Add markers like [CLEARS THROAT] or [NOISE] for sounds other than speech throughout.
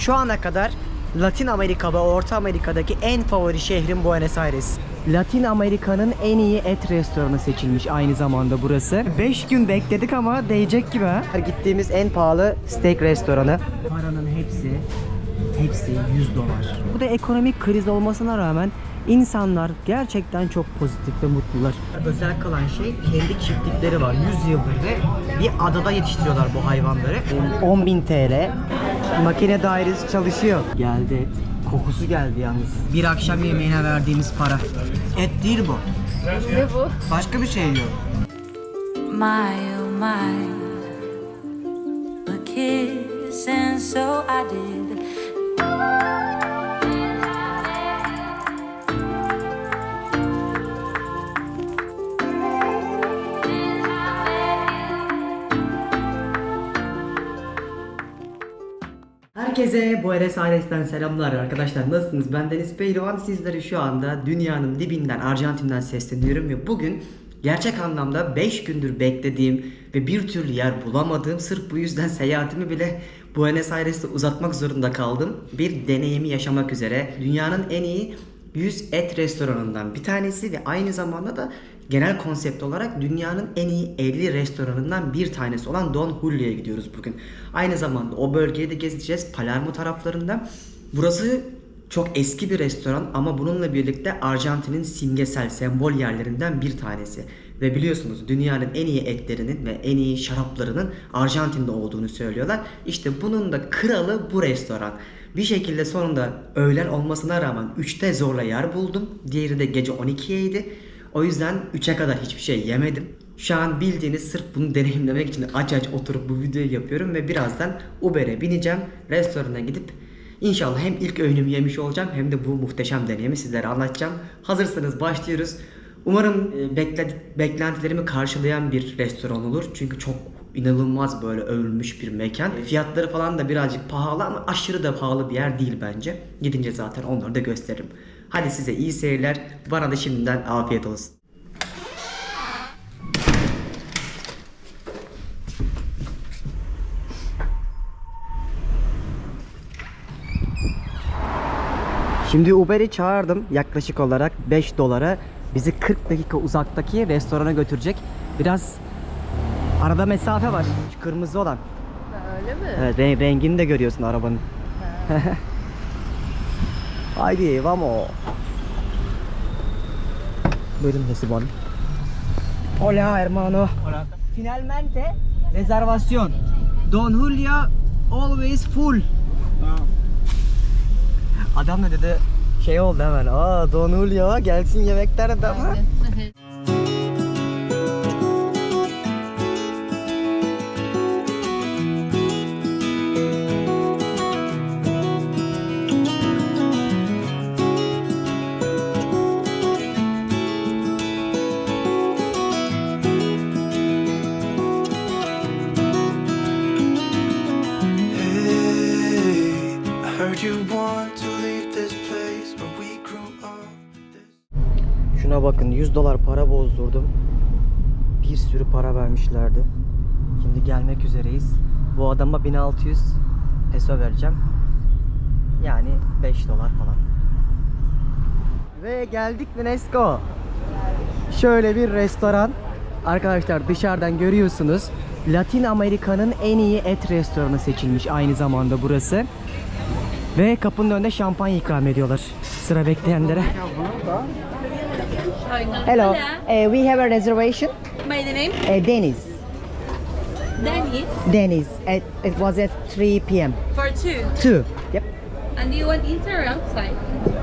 Şu ana kadar Latin Amerika ve Orta Amerika'daki en favori şehrim Buenos Aires. Latin Amerika'nın en iyi et restoranı seçilmiş aynı zamanda burası. 5 gün bekledik ama değecek gibi ha. Gittiğimiz en pahalı steak restoranı. Paranın hepsi, hepsi 100 dolar. Bu da ekonomik kriz olmasına rağmen insanlar gerçekten çok pozitif ve mutlular. Özel kalan şey kendi çiftlikleri var. 100 yıldır ve bir adada yetiştiriyorlar bu hayvanları. 10.000 TL. Makine dairesi çalışıyor. Geldi. Kokusu geldi yalnız. Bir akşam yemeğine verdiğimiz para. Et değil bu. Ne bu? Başka bir şey yok. My oh my, a kiss, and so I did. Herkese Buenos Aires'ten selamlar arkadaşlar. Nasılsınız? Ben Deniz Pehlivan. Sizlere şu anda dünyanın dibinden, Arjantin'den sesleniyorum ve bugün gerçek anlamda 5 gündür beklediğim ve bir türlü yer bulamadığım sırf bu yüzden seyahatimi bile Buenos Aires'te uzatmak zorunda kaldım. Bir deneyimi yaşamak üzere dünyanın en iyi 100 et restoranından bir tanesi ve aynı zamanda da genel konsept olarak dünyanın en iyi 50 restoranından bir tanesi olan Don Julio'ya gidiyoruz bugün. Aynı zamanda o bölgeyi de gezeceğiz Palermo taraflarında. Burası çok eski bir restoran ama bununla birlikte Arjantin'in simgesel sembol yerlerinden bir tanesi. Ve biliyorsunuz dünyanın en iyi etlerinin ve en iyi şaraplarının Arjantin'de olduğunu söylüyorlar. İşte bunun da kralı bu restoran. Bir şekilde sonunda öğlen olmasına rağmen 3'te zorla yer buldum. Diğeri de gece 12'yeydi. O yüzden 3'e kadar hiçbir şey yemedim. Şu an bildiğiniz sırf bunu deneyimlemek için aç aç oturup bu videoyu yapıyorum ve birazdan Uber'e bineceğim. Restorana gidip inşallah hem ilk öğünümü yemiş olacağım hem de bu muhteşem deneyimi sizlere anlatacağım. Hazırsanız başlıyoruz. Umarım e, bekle- beklentilerimi karşılayan bir restoran olur. Çünkü çok inanılmaz böyle övülmüş bir mekan. Fiyatları falan da birazcık pahalı ama aşırı da pahalı bir yer değil bence. Gidince zaten onları da gösteririm. Hadi size iyi seyirler. Bana da şimdiden afiyet olsun. Şimdi Uber'i çağırdım yaklaşık olarak 5 dolara. Bizi 40 dakika uzaktaki restorana götürecek. Biraz arada mesafe var. Şu kırmızı olan. Öyle mi? Evet, re- rengini de görüyorsun arabanın. [LAUGHS] Haydi vamos. Buyurun Hesibon. Hola hermano. Hola. Finalmente reservación. Don Julio always full. Adam ne dedi? Şey oldu hemen. Aa Don Julio gelsin yemekler adamı. Hey, Bakın 100 dolar para bozdurdum. Bir sürü para vermişlerdi. Şimdi gelmek üzereyiz. Bu adama 1600 peso vereceğim. Yani 5 dolar falan. Ve geldik mi Nesko? Şöyle bir restoran. Arkadaşlar dışarıdan görüyorsunuz. Latin Amerika'nın en iyi et restoranı seçilmiş aynı zamanda burası. Ve kapının önünde şampanya ikram ediyorlar. Sıra bekleyenlere. Hello. Eh, we have a reservation. By the name? Eh, Dennis. Dennis. Dennis. It, it was at 3 p.m. For two. 2. Yep. And do you want inside or outside?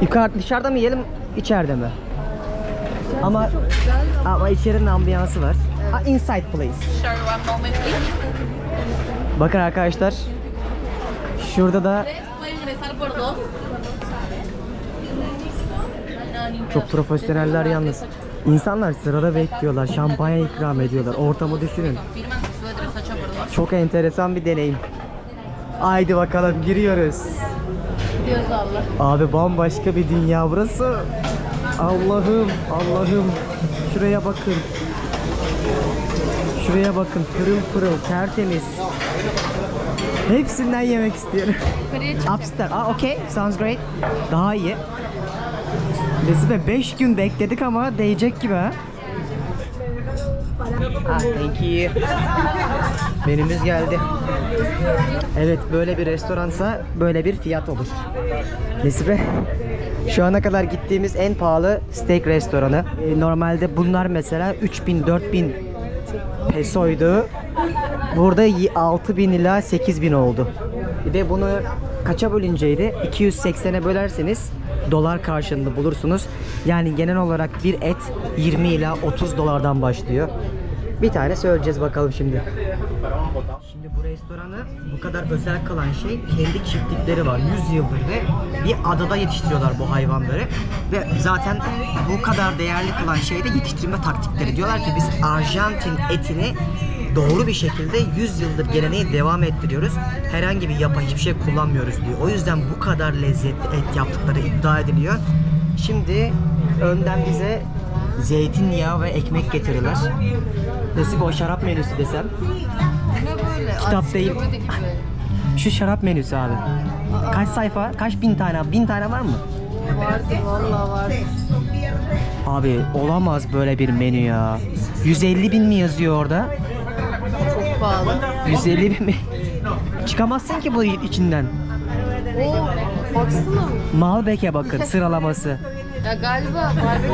Yukarı dışarıda mı yiyelim, içeride mi? Ama ama içerinin ambiyansı var. Ah, inside please. Sure, one moment please. Bakın arkadaşlar. Şurada da por dos. Çok profesyoneller yalnız. İnsanlar sırada bekliyorlar. Şampanya ikram ediyorlar. Ortamı düşünün. Çok enteresan bir deneyim. Haydi bakalım giriyoruz. Allah. Abi bambaşka bir dünya burası. Allah'ım, Allah'ım. Şuraya bakın. Şuraya bakın. Pırıl pırıl, tertemiz. Hepsinden yemek istiyorum. Upstairs. Ah okay. Sounds great. Daha iyi. Nesibe 5 gün bekledik ama değecek gibi ha. Ah, thank you. Menümüz geldi. Evet böyle bir restoransa böyle bir fiyat olur. Nesibe şu ana kadar gittiğimiz en pahalı steak restoranı. Ee, Normalde bunlar mesela 3000 4000 pesoydu. Burada y- 6000 ila 8000 oldu. Bir de bunu kaça bölünceydi? 280'e bölerseniz dolar karşılığında bulursunuz. Yani genel olarak bir et 20 ila 30 dolardan başlıyor. Bir tane söyleyeceğiz bakalım şimdi. Şimdi bu restoranı bu kadar özel kılan şey kendi çiftlikleri var. 100 yıldır ve bir adada yetiştiriyorlar bu hayvanları. Ve zaten bu kadar değerli kılan şey de yetiştirme taktikleri. Diyorlar ki biz Arjantin etini doğru bir şekilde 100 yıldır geleneği devam ettiriyoruz. Herhangi bir yapay hiçbir şey kullanmıyoruz diyor. O yüzden bu kadar lezzetli et yaptıkları iddia ediliyor. Şimdi önden bize zeytinyağı ve ekmek getirirler. Nasıl o şarap menüsü desem? Ne böyle? Kitap değil. Şu şarap menüsü abi. Kaç sayfa? Kaç bin tane? Bin tane var mı? Vardı vallahi vardı. Abi olamaz böyle bir menü ya. 150 bin mi yazıyor orada? Çok pahalı. 150 bin mi? Çıkamazsın ki bu içinden. Oo, baksana. Malbek'e bakın sıralaması. Ya galiba Barbie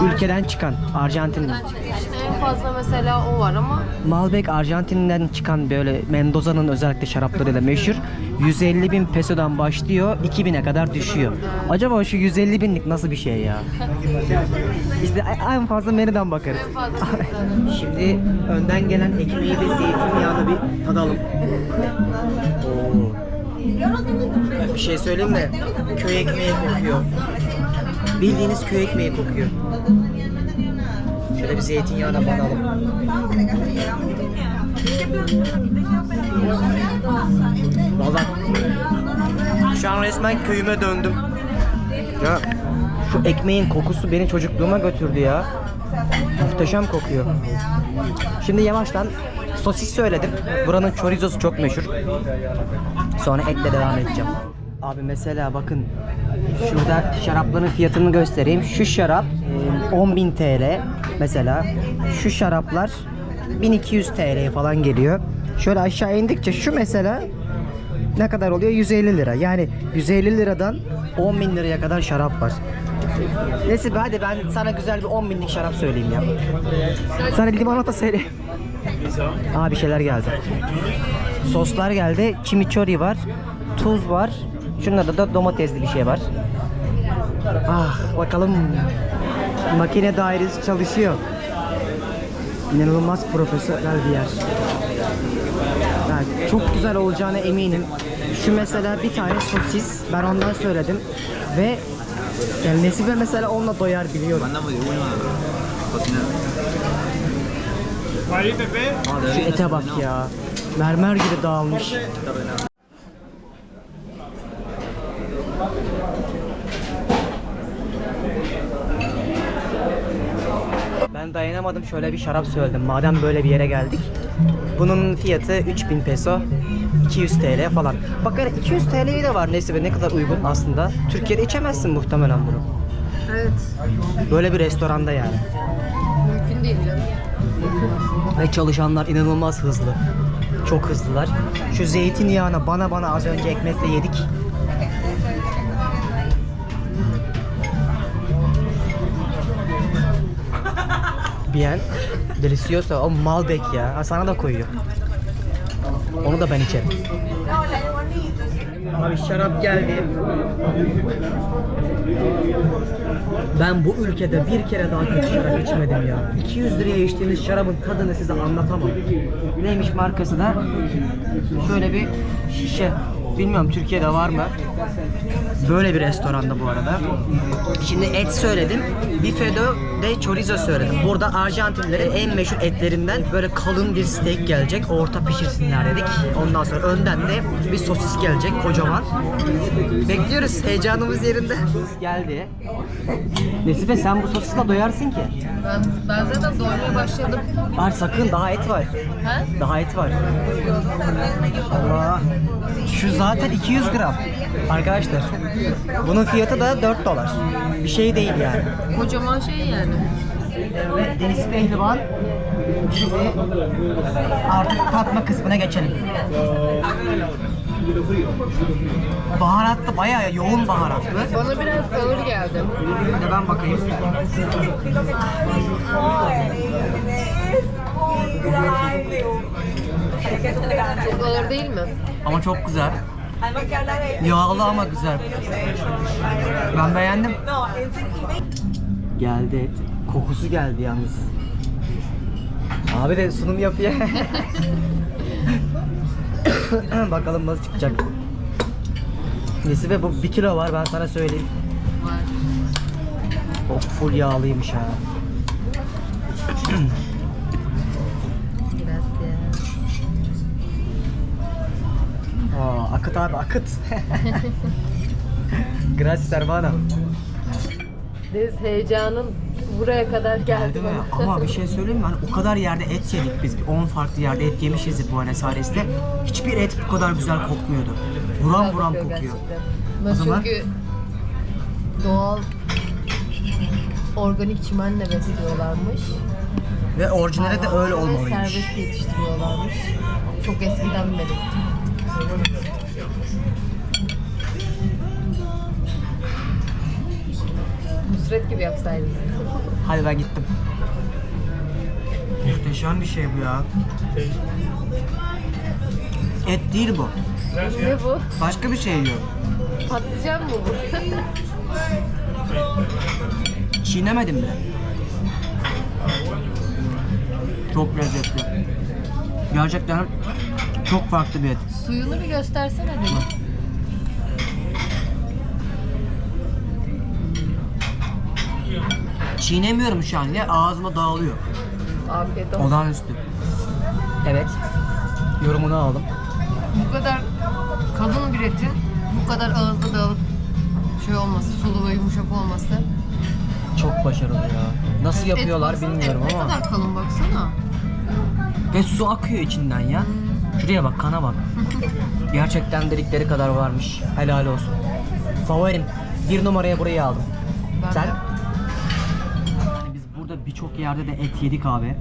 bu e, Ülkeden çıkan Arjantin'den. İşte fazla mesela o var ama Malbec Arjantin'den çıkan böyle Mendoza'nın özellikle şaraplarıyla meşhur. 150 bin pesodan başlıyor 2000'e kadar düşüyor. Acaba şu 150 binlik nasıl bir şey ya? [LAUGHS] İşte en fazla menüden bakarız. en fazla Şimdi önden gelen ekmeği ve zeytinyağını bir tadalım. Oo. Bir şey söyleyeyim mi? Köy ekmeği kokuyor. Bildiğiniz köy ekmeği kokuyor. Şöyle bir zeytinyağına banalım. Valla şu an resmen köyüme döndüm. Ya şu ekmeğin kokusu beni çocukluğuma götürdü ya. Muhteşem kokuyor. Şimdi yavaştan sosis söyledim. Buranın chorizosu çok meşhur. Sonra etle devam edeceğim. Abi mesela bakın şurada şarapların fiyatını göstereyim. Şu şarap e, 10.000 TL mesela. Şu şaraplar 1200 TL falan geliyor. Şöyle aşağı indikçe şu mesela ne kadar oluyor? 150 lira. Yani 150 liradan 10 bin liraya kadar şarap var. Neyse hadi ben sana güzel bir 10 binlik şarap söyleyeyim ya. Sana limonata söyle. Aa bir şeyler geldi. Soslar geldi. Chimichurri var. Tuz var. Şunlarda da domatesli bir şey var. Ah bakalım. Makine dairesi çalışıyor. İnanılmaz profesyonel bir yer. Yani çok güzel olacağına eminim. Şu mesela bir tane sosis. Ben ondan söyledim. Ve yani Nesibe mesela onunla doyar biliyorum. Şu ete bak ya. Mermer gibi dağılmış. Dayanamadım şöyle bir şarap söyledim. Madem böyle bir yere geldik. Bunun fiyatı 3000 peso. 200 TL falan. Bakın 200 TL'yi de var neyse ne kadar uygun aslında. Türkiye'de içemezsin muhtemelen bunu. Evet. Böyle bir restoranda yani. Mümkün değil canım. Ve çalışanlar inanılmaz hızlı. Çok hızlılar. Şu zeytinyağına bana bana az önce ekmekle yedik. Bien. Delicioso. O Malbec ya. Sana da koyuyor. Onu da ben içerim. Abi şarap geldi. Ben bu ülkede bir kere daha kötü şarap içmedim ya. 200 liraya içtiğiniz şarabın tadını size anlatamam. Neymiş markası da? Şöyle bir şişe. Bilmiyorum Türkiye'de var mı? Böyle bir restoranda bu arada. Şimdi et söyledim. Bifedo de chorizo söyledim. Burada Arjantinlerin en meşhur etlerinden böyle kalın bir steak gelecek. Orta pişirsinler dedik. Ondan sonra önden de bir sosis gelecek kocaman. Bekliyoruz. Heyecanımız yerinde. Geldi. Nesibe sen bu sosisle doyarsın ki. Ben, ben zaten doymaya başladım. Var sakın daha et var. Ha? Daha et var. Allah. Şu zaten 200 gram. Arkadaşlar. Bunun fiyatı da 4 dolar. Bir şey değil yani. Kocaman şey yani. Ve Deniz Pehlivan. Şimdi artık tatma kısmına geçelim. Baharatlı, bayağı yoğun baharatlı. Bana biraz ağır geldi. Bir de ben bakayım. Çok ağır değil mi? Ama çok güzel. Yağlı ama güzel. Ben beğendim. Geldi et. Kokusu geldi yalnız. Abi de sunum yapıyor. [LAUGHS] Bakalım nasıl çıkacak. Nesibe bu bir kilo var ben sana söyleyeyim. Var. Of full yağlıymış ha. [CLEARS THROAT] Aa, akıt abi akıt. [LAUGHS] Gracias hermano. Deniz heyecanın buraya kadar geldi Geldi mi? bana. Ama bir şey söyleyeyim mi? Hani o kadar yerde et yedik biz. 10 farklı yerde et yemişiz Buenos Aires'te. Hiçbir et bu kadar güzel kokmuyordu. Buram buram kokuyor. O Ama zaman- çünkü doğal organik çimenle besliyorlarmış. Ve orijinali de öyle Hayvanları ve olmalıymış. Serbest yetiştiriyorlarmış. Çok eskiden beri. Nusret gibi yapsaydın. Hadi ben gittim. Muhteşem bir şey bu ya. Et değil bu. ne bu? Başka bir şey yiyor. Patlıcan mı bu? [LAUGHS] Çiğnemedim bile. Çok lezzetli. Gerçekten çok farklı bir et. Suyunu bir göstersene Deniz. Çiğnemiyorum şu an ya ağzıma dağılıyor. Afiyet olsun. Olağanüstü. Evet. Yorumunu aldım. Bu kadar kalın bir etin bu kadar ağızda dağılıp şey olması, sulu ve yumuşak olması. Çok başarılı ya. Nasıl yapıyorlar baksana, bilmiyorum et ama. Ne kadar kalın baksana. Ve su akıyor içinden ya. Şuraya bak kana bak. Gerçekten dedikleri kadar varmış. Helal olsun. Favorim. Bir numaraya burayı aldım. Ben Sen? Yani biz burada birçok yerde de et yedik abi.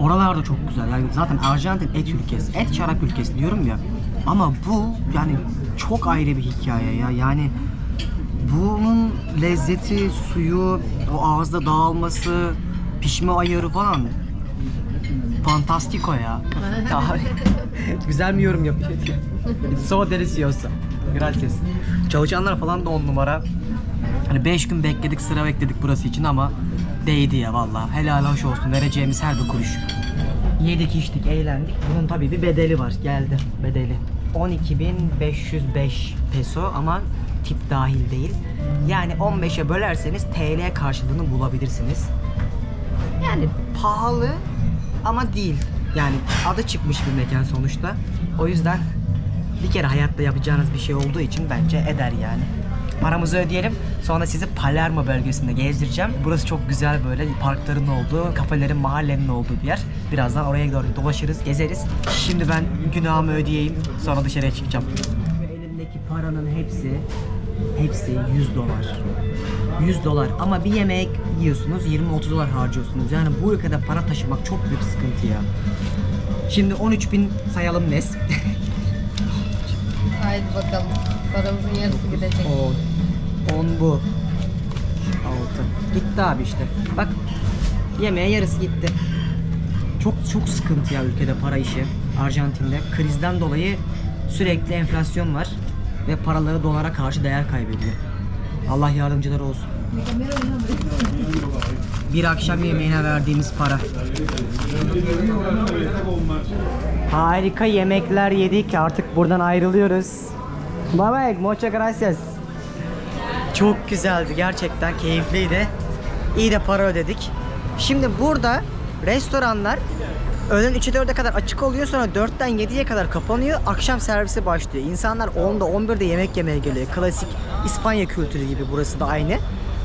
Oralar da çok güzel. Yani zaten Arjantin et ülkesi. Et şarap ülkesi diyorum ya. Ama bu yani çok ayrı bir hikaye ya. Yani bunun lezzeti, suyu, o ağızda dağılması, pişme ayarı falan fantastiko ya. [LAUGHS] Güzel mi yorum yapıyor. It's so delicioso. Gracias. Çalışanlar falan da on numara. Hani 5 gün bekledik, sıra bekledik burası için ama değdi ya vallahi. Helal hoş olsun. Vereceğimiz her bir kuruş. Yedik, içtik, eğlendik. Bunun tabii bir bedeli var. Geldi bedeli. 12.505 peso ama tip dahil değil. Yani 15'e bölerseniz TL karşılığını bulabilirsiniz. Yani pahalı ama değil. Yani adı çıkmış bir mekan sonuçta. O yüzden bir kere hayatta yapacağınız bir şey olduğu için bence eder yani. Paramızı ödeyelim. Sonra sizi Palermo bölgesinde gezdireceğim. Burası çok güzel böyle parkların olduğu, kafelerin, mahallenin olduğu bir yer. Birazdan oraya doğru dolaşırız, gezeriz. Şimdi ben günahımı ödeyeyim. Sonra dışarıya çıkacağım. Elimdeki paranın hepsi hepsi 100 dolar. 100 dolar ama bir yemek yiyorsunuz 20-30 dolar harcıyorsunuz. Yani bu ülkede para taşımak çok büyük sıkıntı ya. Şimdi 13 bin sayalım Nes. [LAUGHS] Haydi bakalım. Paramızın yarısı gidecek. 10 10 bu. 6. Gitti abi işte. Bak yemeğe yarısı gitti. Çok çok sıkıntı ya ülkede para işi. Arjantin'de krizden dolayı sürekli enflasyon var ve paraları dolara karşı değer kaybediyor. Allah yardımcıları olsun. bir akşam yemeğine verdiğimiz para. Harika yemekler yedik. Artık buradan ayrılıyoruz. Bye bye. Muchas gracias. Çok güzeldi. Gerçekten keyifliydi. İyi de para ödedik. Şimdi burada restoranlar öğlen 3'e 4'e kadar açık oluyor. Sonra 4'ten 7'ye kadar kapanıyor. Akşam servisi başlıyor. İnsanlar 10'da 11'de yemek yemeye geliyor. Klasik İspanya kültürü gibi burası da aynı.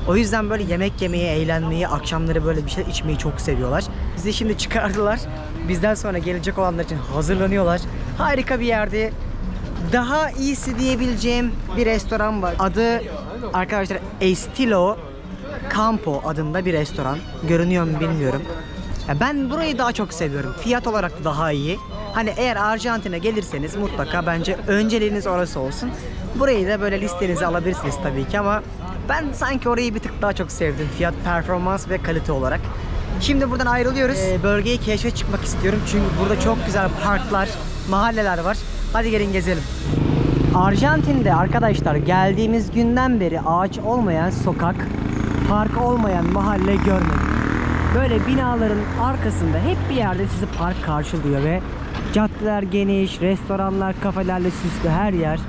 O yüzden böyle yemek yemeyi, eğlenmeyi, akşamları böyle bir şey içmeyi çok seviyorlar. Bizi şimdi çıkardılar. Bizden sonra gelecek olanlar için hazırlanıyorlar. Harika bir yerde. Daha iyisi diyebileceğim bir restoran var. Adı arkadaşlar Estilo Campo adında bir restoran. Görünüyor mu bilmiyorum. Ya ben burayı daha çok seviyorum. Fiyat olarak da daha iyi. Hani eğer Arjantin'e gelirseniz mutlaka bence önceliğiniz orası olsun. Burayı da böyle listenize alabilirsiniz tabii ki ama ben sanki orayı bir tık daha çok sevdim. Fiyat, performans ve kalite olarak. Şimdi buradan ayrılıyoruz. Ee, bölgeyi keşfe çıkmak istiyorum. Çünkü burada çok güzel parklar, mahalleler var. Hadi gelin gezelim. Arjantin'de arkadaşlar geldiğimiz günden beri ağaç olmayan sokak, park olmayan mahalle görmedik. Böyle binaların arkasında hep bir yerde sizi park karşılıyor ve caddeler geniş, restoranlar, kafelerle süslü her yer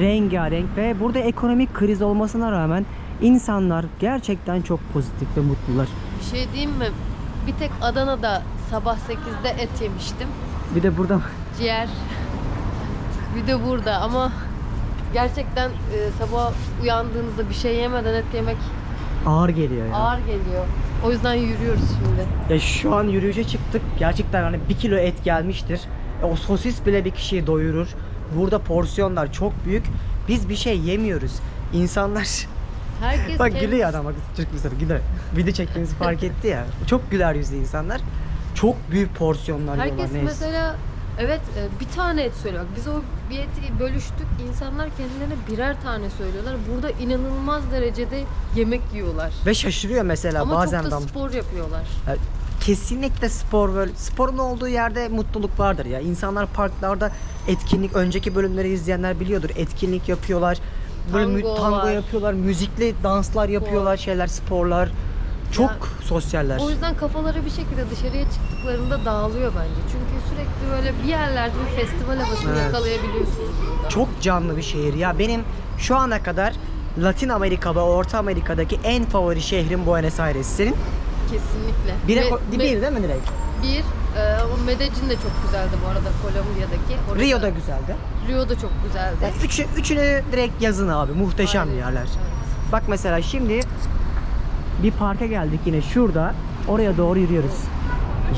rengarenk ve burada ekonomik kriz olmasına rağmen insanlar gerçekten çok pozitif ve mutlular. Bir şey diyeyim mi? Bir tek Adana'da sabah 8'de et yemiştim. Bir de burada Ciğer. Bir de burada ama gerçekten e, sabah uyandığınızda bir şey yemeden et yemek ağır geliyor ya. ağır geliyor. O yüzden yürüyoruz şimdi. Ya şu an yürüyüşe çıktık. Gerçekten hani bir kilo et gelmiştir. E, o sosis bile bir kişiyi doyurur. Burada porsiyonlar çok büyük. Biz bir şey yemiyoruz. İnsanlar [LAUGHS] Herkes bak kendi- gülüyor adam bak Türk mesela gülüyor. Video çektiğimizi fark etti ya. Çok güler yüzlü insanlar. Çok büyük porsiyonlar yiyorlar. Herkes neyse. mesela evet e, bir tane et söylüyor. Biz o bir eti bölüştük. İnsanlar kendilerine birer tane söylüyorlar. Burada inanılmaz derecede yemek yiyorlar. Ve şaşırıyor mesela Ama bazen çok da de. spor yapıyorlar. Ya, Kesinlikle spor böyle sporun olduğu yerde mutluluk vardır ya. İnsanlar parklarda etkinlik önceki bölümleri izleyenler biliyordur. Etkinlik yapıyorlar. Böyle mü- Tango tango var. yapıyorlar, müzikli danslar yapıyorlar, şeyler, sporlar. Çok Ya, sosyaller. O yüzden kafaları bir şekilde dışarıya çıktıklarında dağılıyor bence. Çünkü sürekli böyle bir yerlerde bir festival havasını Evet. yakalayabiliyorsunuz burada. Çok canlı bir şehir ya. Benim şu ana kadar Latin Amerika ve Orta Amerika'daki en favori şehrim Buenos Aires. Senin? Kesinlikle. Bire, Me- bir me- değil mi direkt? Bir, e, ama Medellin de çok güzeldi bu arada Kolombiya'daki. Orada- Rio da güzeldi. Rio da çok güzeldi. Yani üçü, üçünü direkt yazın abi. Muhteşem Aynen. yerler. Evet. Bak mesela şimdi bir parka geldik yine şurada. Oraya doğru yürüyoruz.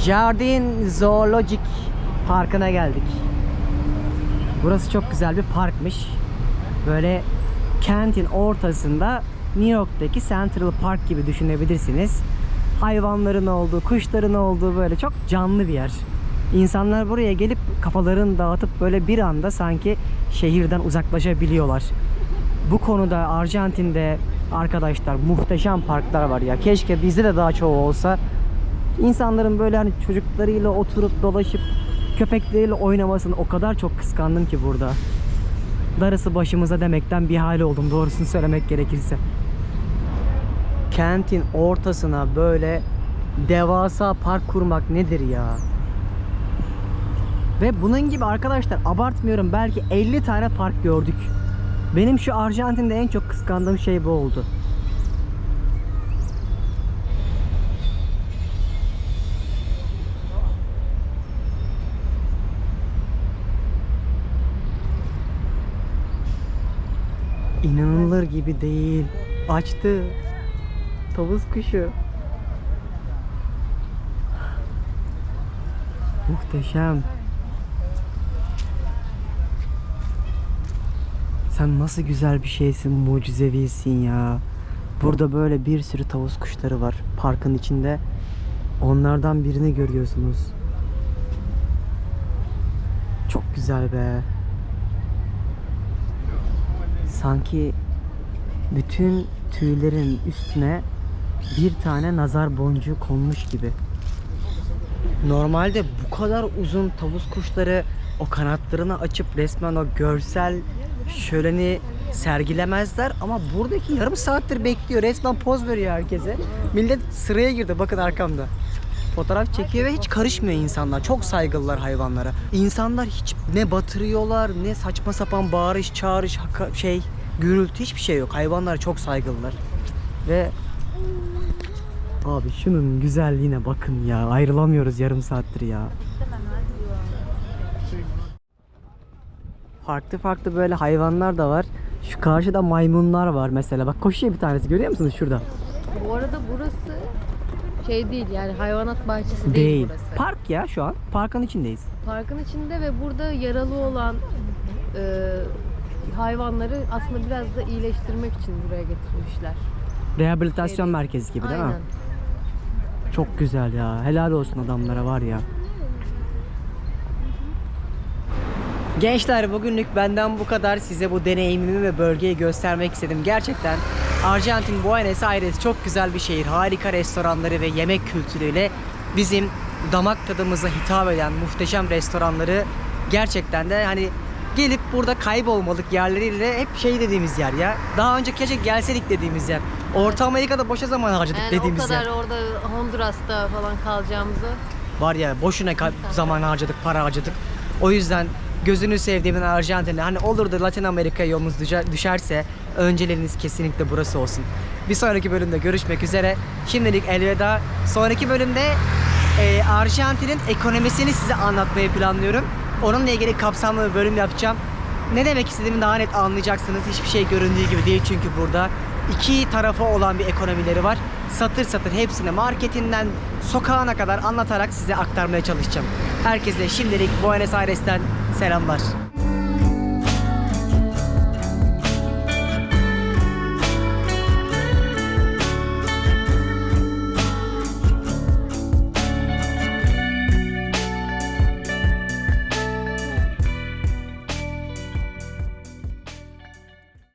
Jardin Zoolojik Parkı'na geldik. Burası çok güzel bir parkmış. Böyle kentin ortasında New York'taki Central Park gibi düşünebilirsiniz. Hayvanların olduğu, kuşların olduğu böyle çok canlı bir yer. İnsanlar buraya gelip kafalarını dağıtıp böyle bir anda sanki şehirden uzaklaşabiliyorlar. Bu konuda Arjantin'de arkadaşlar muhteşem parklar var ya. Keşke bizde de daha çoğu olsa. İnsanların böyle hani çocuklarıyla oturup dolaşıp köpekleriyle oynamasını o kadar çok kıskandım ki burada. Darısı başımıza demekten bir hal oldum doğrusunu söylemek gerekirse. Kentin ortasına böyle devasa park kurmak nedir ya? Ve bunun gibi arkadaşlar abartmıyorum belki 50 tane park gördük. Benim şu Arjantin'de en çok kıskandığım şey bu oldu. İnanılır gibi değil. Açtı. Tavus kuşu. Muhteşem. Sen nasıl güzel bir şeysin, mucizevisin ya. Burada böyle bir sürü tavus kuşları var parkın içinde. Onlardan birini görüyorsunuz. Çok güzel be. Sanki bütün tüylerin üstüne bir tane nazar boncuğu konmuş gibi. Normalde bu kadar uzun tavus kuşları o kanatlarını açıp resmen o görsel şöleni sergilemezler ama buradaki yarım saattir bekliyor. Resmen poz veriyor herkese. Millet sıraya girdi bakın arkamda. Fotoğraf çekiyor ve hiç karışmıyor insanlar. Çok saygılılar hayvanlara. İnsanlar hiç ne batırıyorlar ne saçma sapan bağırış, çağırış, şey, gürültü hiçbir şey yok. Hayvanlara çok saygılılar. Ve Abi şunun güzelliğine bakın ya. Ayrılamıyoruz yarım saattir ya. Farklı farklı böyle hayvanlar da var. Şu karşıda maymunlar var mesela. Bak koşuyor bir tanesi. Görüyor musunuz şurada? Bu arada burası şey değil yani hayvanat bahçesi değil, Değil. burası. Park ya şu an. Parkın içindeyiz. Parkın içinde ve burada yaralı olan e, hayvanları aslında biraz da iyileştirmek için buraya getirmişler. Rehabilitasyon Şey- merkezi gibi değil Aynen. mi? Çok güzel ya. Helal olsun adamlara var ya. Gençler bugünlük benden bu kadar. Size bu deneyimimi ve bölgeyi göstermek istedim. Gerçekten Arjantin Buenos Aires çok güzel bir şehir. Harika restoranları ve yemek kültürüyle bizim damak tadımıza hitap eden muhteşem restoranları gerçekten de hani gelip burada kaybolmalık yerleriyle hep şey dediğimiz yer ya. Daha önce keşke gelseydik dediğimiz yer. Orta Amerika'da boşa zaman harcadık Yani o dediğimiz kadar yer. orada Honduras'ta falan kalacağımızı Var ya boşuna zaman harcadık, para harcadık. O yüzden gözünü sevdiğimin Arjantin'e hani olur da Latin Amerika'ya yolunuz düşer- düşerse önceliğiniz kesinlikle burası olsun. Bir sonraki bölümde görüşmek üzere. Şimdilik elveda. Sonraki bölümde e, Arjantin'in ekonomisini size anlatmayı planlıyorum. Onunla ilgili kapsamlı bir bölüm yapacağım. Ne demek istediğimi daha net anlayacaksınız. Hiçbir şey göründüğü gibi değil çünkü burada iki tarafı olan bir ekonomileri var. Satır satır hepsini marketinden sokağına kadar anlatarak size aktarmaya çalışacağım. Herkese şimdilik Buenos Aires'ten selamlar.